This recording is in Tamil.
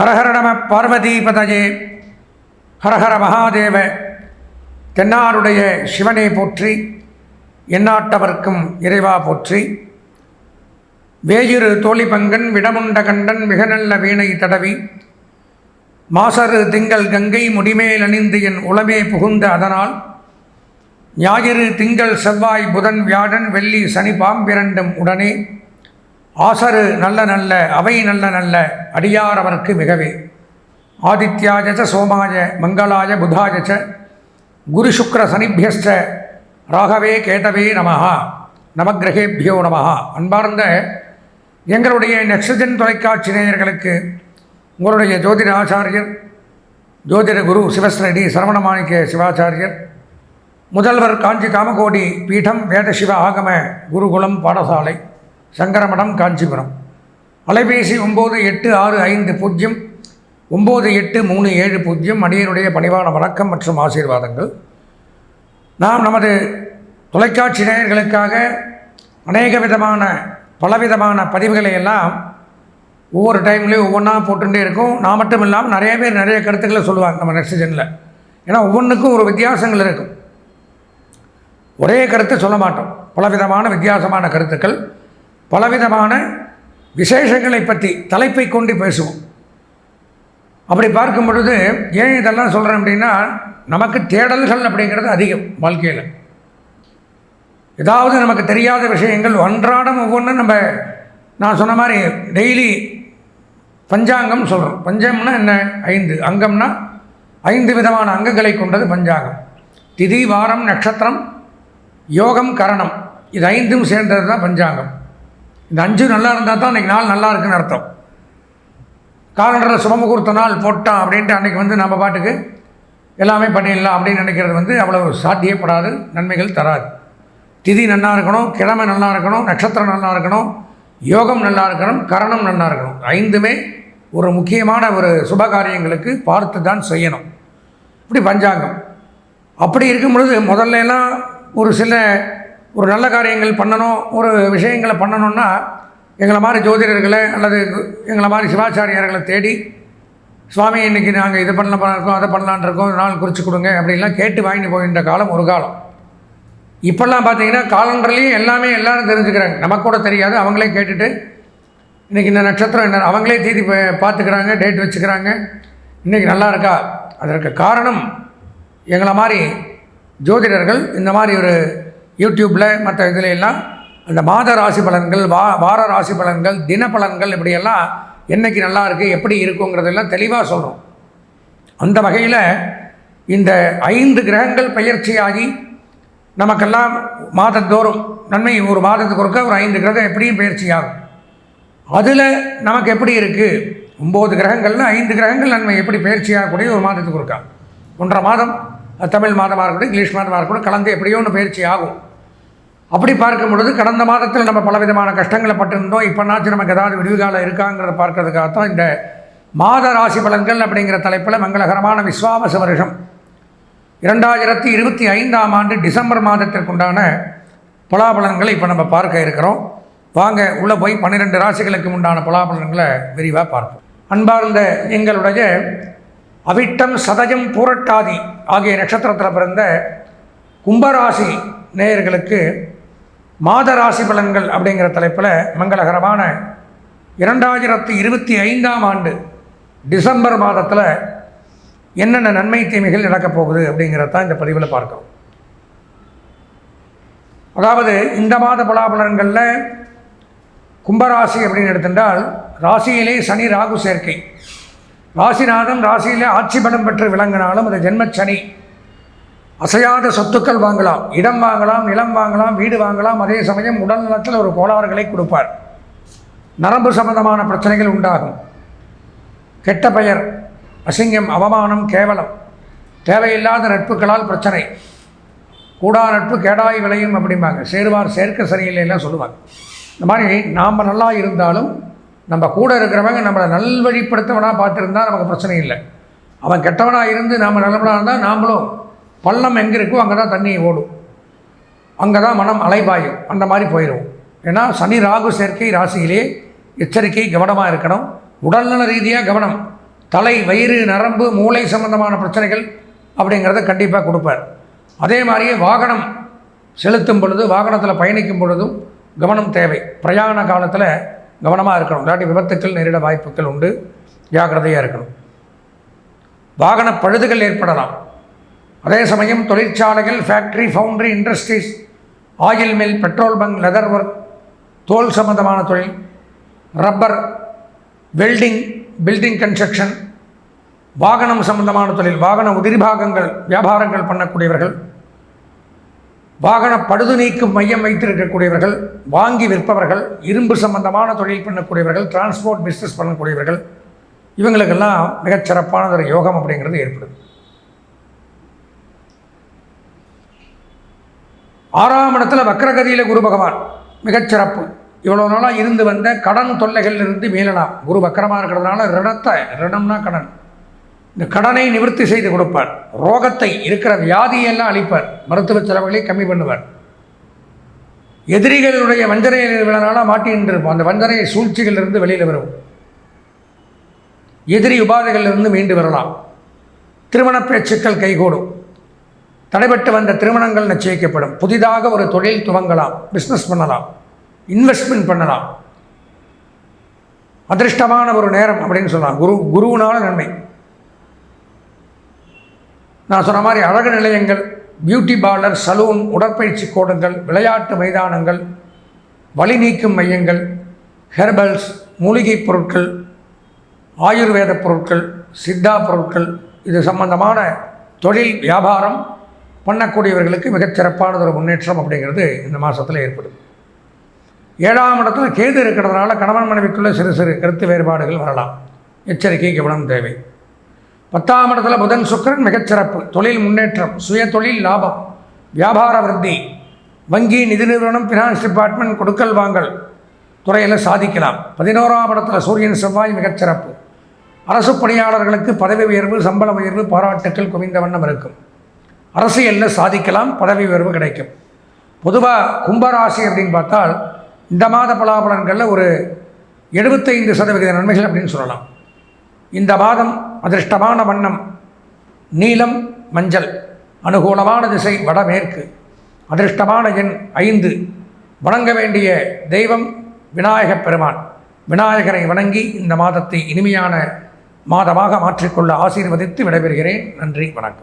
ஹரஹர நம ஹரஹர மகாதேவ தென்னாருடைய சிவனை போற்றி எந்நாட்டவர்க்கும் இறைவா போற்றி. வேயிரு தோழிபங்கன் விடமுண்ட கண்டன் மிக நல்ல வீணை தடவி. மாசரு திங்கள் கங்கை முடிமேல் அணிந்து என் உளமே புகுந்த அதனால். ஞாயிறு திங்கள் செவ்வாய் புதன் வியாழன் வெள்ளி சனி பாம்பிரண்டும் உடனே. ஆசரு நல்ல நல்ல அவை நல்ல நல்ல அடியாரவர்க்கு மிகவே. ஆதித்யாஜ சோமாய மங்களாய புதாய குரு சுக்ர சனிபியஸ்ட ராகவே கேதவே நமஹா நமக்கிரகேபியோ நமஹா. அன்பார்ந்த எங்களுடைய நெக்ஸஜன் தொலைக்காட்சி நேயர்களுக்கு உங்களுடைய ஜோதிட ஆச்சாரியர் ஜோதிட குரு சிவஸ்ரடி சரவணமாணிக்க சிவாச்சாரியர் முதல்வர் காஞ்சி காமகோடி பீடம் வேதசிவ ஆகம குருகுலம் பாடசாலை. சங்கரமடம் காஞ்சிபுரம். அலைபேசி ஒம்பது எட்டு ஆறு ஐந்து பூஜ்ஜியம் ஒம்பது எட்டு மூணு ஏழு பூஜ்ஜியம் அடியனுடைய பணிவான வணக்கம் மற்றும் ஆசீர்வாதங்கள். நாம் நமது தொலைக்காட்சி நேயர்களுக்காக அநேக விதமான பலவிதமான பதிவுகளை எல்லாம் ஒவ்வொரு டைம்லேயும் ஒவ்வொன்றா போட்டுகிட்டே இருக்கும். நான் மட்டும் இல்லாமல் நிறைய பேர் நிறைய கருத்துக்களை சொல்லுவாங்க நம்ம நெக்ஸ்ட் ஏன்னா ஒவ்வொன்றுக்கும் ஒரு வித்தியாசங்கள் இருக்கும். ஒரே கருத்து சொல்ல மாட்டோம். பலவிதமான வித்தியாசமான கருத்துக்கள். பலவிதமான விசேஷங்களை பற்றி தலைப்பை கொண்டு பேசுவோம். அப்படி பார்க்கும் பொழுது ஏன் இதெல்லாம் சொல்கிறேன் அப்படின்னா நமக்கு தேடல்கள் அப்படிங்கிறது அதிகம் வாழ்க்கையில். ஏதாவது நமக்கு தெரியாத விஷயங்கள் அன்றாடம் ஒவ்வொன்றும் நம்ம நான் சொன்ன மாதிரி டெய்லி பஞ்சாங்கம் சொல்கிறோம் பஞ்சம்னா என்ன? ஐந்து. அங்கம்னா ஐந்து விதமான அங்கங்களை கொண்டது பஞ்சாங்கம். திதி வாரம் நட்சத்திரம் யோகம் கரணம். இது ஐந்தும் சேர்ந்தது தான் பஞ்சாங்கம். இந்த அஞ்சு நல்லா இருந்தால் தான் அன்றைக்கி நாள் நல்லா இருக்குன்னு அர்த்தம். காலண்டரில் சுபமுகூர்த்த நாள் போட்டான் அப்படின்ட்டு அன்றைக்கி வந்து நம்ம பாட்டுக்கு எல்லாமே பண்ணிடலாம் அப்படின்னு நினைக்கிறது வந்து அவ்வளோ சாத்தியப்படாது நன்மைகள் தராது. திதி நல்லா இருக்கணும் கிழமை நல்லா இருக்கணும் நட்சத்திரம் நல்லா இருக்கணும் யோகம் நல்லா இருக்கணும் கரணம் நல்லா இருக்கணும். ஐந்துமே ஒரு முக்கியமான ஒரு சுப காரியங்களுக்கு பார்த்து தான் செய்யணும். இப்படி பஞ்சாங்கம். அப்படி இருக்கும் பொழுது முதல்ல எல்லாம் ஒரு சில ஒரு நல்ல காரியங்கள் பண்ணணும் ஒரு விஷயங்களை பண்ணணும்னா எங்களை மாதிரி ஜோதிடர்களை அல்லது எங்களை மாதிரி சிவாச்சாரியார்களை தேடி சுவாமி இன்றைக்கி நாங்கள் இது பண்ண இருக்கோம் அதை பண்ணலான் இருக்கோம் நாள் குறித்து கொடுங்க அப்படின்லாம் கேட்டு வாங்கிட்டு போகின்ற காலம் ஒரு காலம். இப்போல்லாம் பார்த்தீங்கன்னா காலண்டர்லேயும் எல்லாமே எல்லோரும் தெரிஞ்சுக்கிறாங்க. நமக்கு கூட தெரியாது அவங்களே கேட்டுட்டு இன்றைக்கி இந்த நட்சத்திரம் என்ன? அவங்களே தீதி பார்த்துக்கிறாங்க டேட் வச்சுக்கிறாங்க. இன்றைக்கி நல்லா இருக்கா? அதற்கு காரணம் எங்களை மாதிரி ஜோதிடர்கள் இந்த மாதிரி ஒரு யூடியூப்பில் மற்ற இதில் எல்லாம் அந்த மாத ராசி பலன்கள் வா வார ராசி பலன்கள் தின பலன்கள் இப்படியெல்லாம் என்றைக்கு நல்லா இருக்குது எப்படி இருக்குங்கிறதெல்லாம் தெளிவாக சொல்கிறோம் அந்த வகையில் இந்த ஐந்து கிரகங்கள் பயிற்சியாகி நமக்கெல்லாம் மாதந்தோறும் நன்மை ஒரு மாதத்துக்கு ஒருக்க ஒரு ஐந்து கிரகம் எப்படியும் பயிற்சியாகும். அதில் நமக்கு எப்படி இருக்குது ஒம்பது கிரகங்கள்னு ஐந்து கிரகங்கள் நன்மை எப்படி பயிற்சியாகக்கூடிய ஒரு மாதத்துக்கு ஒருக்கா. ஒன்றரை மாதம் தமிழ் மாதமாக இருக்கட்டும் இங்கிலீஷ் மாதமாக இருக்கட்டும் கலந்து எப்படியோ ஒன்று பயிற்சி ஆகும் அப்படி பார்க்கும் பொழுது கடந்த மாதத்தில் நம்ம பலவிதமான கஷ்டங்களை பட்டிருந்தோம். இப்போனாச்சும் நமக்கு ஏதாவது விடுவிகாலம் இருக்காங்கிறத பார்க்கறதுக்காகத்தான் இந்த மாத ராசி பலன்கள் அப்படிங்கிற தலைப்பில் மங்களகரமான விஸ்வாமச வருஷம். இரண்டாயிரத்தி இருபத்தி ஐந்தாம் ஆண்டு டிசம்பர் மாதத்திற்குண்டான பலாபலன்களை இப்போ நம்ம பார்க்க இருக்கிறோம். வாங்க உள்ளே போய் பன்னிரெண்டு ராசிகளுக்கு உண்டான பலாபலன்களை விரிவாக பார்ப்போம். அன்பார்ந்த எங்களுடைய அவிட்டம் சதயம் பூரட்டாதி ஆகிய நட்சத்திரத்தில் பிறந்த கும்பராசி நேயர்களுக்கு மாத ராசி பலன்கள் அப்படிங்கிற தலைப்பில் மங்களகரமான இரண்டாயிரத்தி இருபத்தி ஐந்தாம் ஆண்டு டிசம்பர் மாதத்தில் என்னென்ன நன்மை தீமைகள் நடக்கப் போகுது அப்படிங்கிறத தான் இந்த பதிவில் பார்க்கிறோம். அதாவது இந்த மாத பலாபலன்களில் கும்பராசி அப்படின்னு எடுத்துட்டால் ராசியிலே சனி ராகு சேர்க்கை. ராசிநாதன் ராசியிலே ஆட்சி பலம் பெற்று விளங்கினாலும் அது ஜென்மச்சனி. அசையாத சொத்துக்கள் வாங்கலாம். இடம் வாங்கலாம் நிலம் வாங்கலாம் வீடு வாங்கலாம். அதே சமயம் உடல் நலத்தில் ஒரு கோளாறுகளை கொடுப்பார். நரம்பு சம்பந்தமான பிரச்சனைகள் உண்டாகும். கெட்ட பெயர் அசிங்கம் அவமானம் கேவலம். தேவையில்லாத நட்புகளால் பிரச்சனை. கூடா நட்பு கேடாய் விளையும் அப்படிம்பாங்க. சேருவார் சேர்க்க சரியில்லைலாம் சொல்லுவாங்க. இந்த மாதிரி நாம் நல்லா இருந்தாலும் நம்ம கூட இருக்கிறவங்க நம்மளை நல்வழிப்படுத்தவனாக பார்த்துருந்தா நமக்கு பிரச்சனை இல்லை. அவன் கெட்டவனாக இருந்து நாம் நல்லவனாக இருந்தால் நாமளும் பள்ளம் எங்கே இருக்கோ அங்கே தான் தண்ணி ஓடும். அங்கே தான் மனம் அலைபாயும். அந்த மாதிரி போயிடும் ஏன்னா சனி ராகு சேர்க்கை ராசியிலே எச்சரிக்கை கவனமாக இருக்கணும். உடல்நல ரீதியாக கவனம். தலை வயிறு நரம்பு மூளை சம்பந்தமான பிரச்சனைகள் அப்படிங்கிறத கண்டிப்பாக கொடுப்பார். அதே மாதிரியே வாகனம் செலுத்தும் பொழுது வாகனத்தில் பயணிக்கும் பொழுதும் கவனம் தேவை. பிரயாண காலத்தில் கவனமாக இருக்கணும். இல்லாட்டி விபத்துக்கள் நேரிட வாய்ப்புகள் உண்டு. ஜாக்கிரதையாக இருக்கணும். வாகன பழுதுகள் ஏற்படலாம். அதே சமயம் தொழிற்சாலைகள் factory foundry industries oil mill petrol bunk leather work தோல் சம்பந்தமான தொழில் ரப்பர் வெல்டிங் பில்டிங் கன்ஸ்ட்ரக்ஷன் வாகனம் சம்பந்தமான தொழில் வாகன உதிரிபாகங்கள் வியாபாரங்கள் பண்ணக்கூடியவர்கள் வாகன பழுது நீக்கும் மையம் வைத்திருக்கக்கூடியவர்கள் வாங்கி விற்பவர்கள் இரும்பு சம்பந்தமான தொழில் பண்ணக்கூடியவர்கள் டிரான்ஸ்போர்ட் பிஸ்னஸ் பண்ணக்கூடியவர்கள் இவங்களுக்கெல்லாம் மிகச்சிறப்பான ஒரு யோகம் அப்படிங்கிறது ஏற்படுது. ஆறாம் இடத்துல வக்ரகதியில் குரு பகவான். மிகச்சிறப்பு இவ்வளோ நாளாக இருந்து வந்த கடன் தொல்லைகளிலிருந்து மீளலாம். குரு வக்கரமாக இருக்கிறதுனால ரிணத்தை ரிணம்னா கடன். இந்த கடனை நிவர்த்தி செய்து கொடுப்பார். ரோகத்தை இருக்கிற வியாதியெல்லாம் அளிப்பார் மருத்துவ செலவுகளை கம்மி பண்ணுவார். எதிரிகளுடைய வஞ்சனையில் விழனால மாட்டின்னு இருப்போம் அந்த வஞ்சனை சூழ்ச்சிகளிலிருந்து வெளியில் வரும். எதிரி உபாதைகளிலிருந்து மீண்டு வரலாம். திருமண பேச்சுக்கள் கைகூடும். தடைபட்டு வந்த திருமணங்கள் நிச்சயிக்கப்படும். புதிதாக ஒரு தொழில் துவங்கலாம். பிஸ்னஸ் பண்ணலாம். இன்வெஸ்ட்மெண்ட் பண்ணலாம். அதிர்ஷ்டமான ஒரு நேரம் அப்படின்னு சொல்லலாம். குரு குருவினால நன்மை. நான் சொன்ன மாதிரி அழகு நிலையங்கள் பியூட்டி பார்லர் சலூன் உடற்பயிற்சி கூடங்கள் விளையாட்டு மைதானங்கள் வலி நீக்கும் மையங்கள் ஹெர்பல்ஸ் மூலிகைப் பொருட்கள் ஆயுர்வேத பொருட்கள் சித்தா பொருட்கள் இது சம்பந்தமான தொழில் வியாபாரம் பண்ணக்கூடியவர்களுக்கு மிகச்சிறப்பானது ஒரு முன்னேற்றம் அப்படிங்கிறது இந்த மாதத்தில் ஏற்படுது. ஏழாம் இடத்துல கேது இருக்கிறதுனால கணவன் மனைவிக்குள்ளே சிறு சிறு கருத்து வேறுபாடுகள் வரலாம். எச்சரிக்கை கவனம் தேவை. பத்தாம் இடத்துல புதன் சுக்கரன் மிகச்சிறப்பு. தொழில் முன்னேற்றம் சுய தொழில் லாபம் வியாபார விருத்தி வங்கி நிதி நிறுவனம் ஃபினான்ஸ் டிபார்ட்மெண்ட் கொடுக்கல் வாங்கல் துறையில் சாதிக்கலாம். பதினோராம் இடத்துல சூரியன் செவ்வாய் மிகச்சிறப்பு. அரசு பணியாளர்களுக்கு பதவி உயர்வு சம்பள உயர்வு பாராட்டுக்கள் குவிந்த வண்ணம் இருக்கும். அரசியலில் சாதிக்கலாம் பதவி உயர்வு கிடைக்கும். பொதுவாக கும்பராசி அப்படின்னு பார்த்தால் இந்த மாத பலாபலன்களில் ஒரு எழுபத்தைந்து சதவிகித நன்மைகள் அப்படின்னு சொல்லலாம். இந்த மாதம் அதிர்ஷ்டமான வண்ணம் நீலம் மஞ்சள் அனுகூலமான திசை வடமேற்கு அதிர்ஷ்டமான எண் ஐந்து. வணங்க வேண்டிய தெய்வம் விநாயகப் பெருமான். விநாயகரை வணங்கி இந்த மாதத்தை இனிமையான மாதமாக மாற்றிக்கொள்ள ஆசீர்வதித்து விடைபெறுகிறேன். நன்றி வணக்கம்.